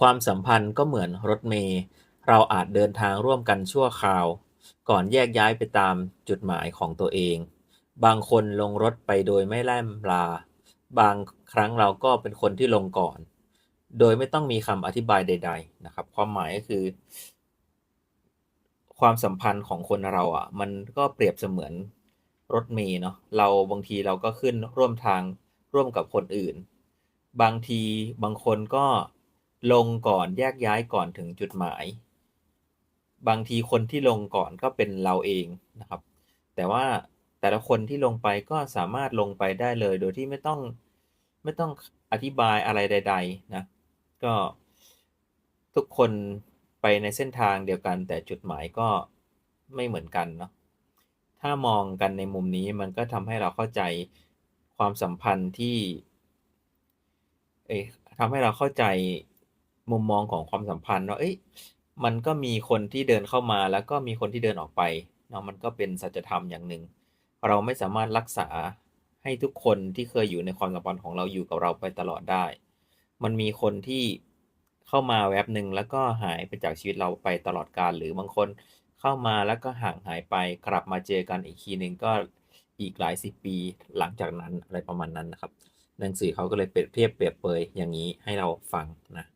ความสัมพันธ์ก็เหมือนรถเมล์เราอาจเดินทางร่วมกันชั่วคราว ก่อนแยกย้ายไปตามจุดหมายของตัวเอง บางคนลงรถไปโดยไม่แล่ำลา บางครั้งเราก็เป็นคนที่ลงก่อน โดยไม่ต้องมีคำอธิบายใด ๆ นะครับ ความหมายก็คือ ความสัมพันธ์ของคนเราอะ มันก็เปรียบเสมือนรถเมล์เนาะเราบางทีเราก็ขึ้นร่วมทางร่วมกับคนอื่น บางทีบางคนก็ ลงก่อนแยกย้ายก่อนถึงจุดหมาย บางทีคนที่ลงก่อนก็เป็นเราเองนะครับ แต่ว่าแต่ละคนที่ลงไปก็สามารถลงไปได้เลย โดยที่ไม่ต้องไม่ต้องอธิบายอะไรใด ๆ นะ ก็ทุกคนไปในเส้นทางเดียวกัน แต่จุดหมายก็ไม่เหมือนกันเนาะถ้ามองกันในมุมนี้มันก็ทำให้เราเข้าใจความสัมพันธ์ที่เอ๊ะทำให้เราเข้าใจ มุมมองของความสัมพันธ์ว่าเอ๊ยมันก็มีคนที่เดินเข้ามาแล้วก็มีคนที่เดินออกไปเนาะมันก็เป็นสัจธรรมอย่างหนึ่ง เราไม่สามารถรักษาให้ทุกคนที่เคยอยู่ในความสัมพันธ์ของเราอยู่กับเราไปตลอดได้ มันมีคนที่เข้ามาแวบหนึ่งแล้วก็หายไปจากชีวิตเราไปตลอดกาลหรือบางคนเข้ามาแล้วก็ห่างหายไปกลับมาเจอกันอีกทีหนึ่งก็อีกหลายสิบปีหลังจากนั้นอะไรประมาณนั้นนะครับ หนังสือเขาก็เลยเปรียบเทียบเปรียบเปยอย่างงี้ให้เราฟังนะ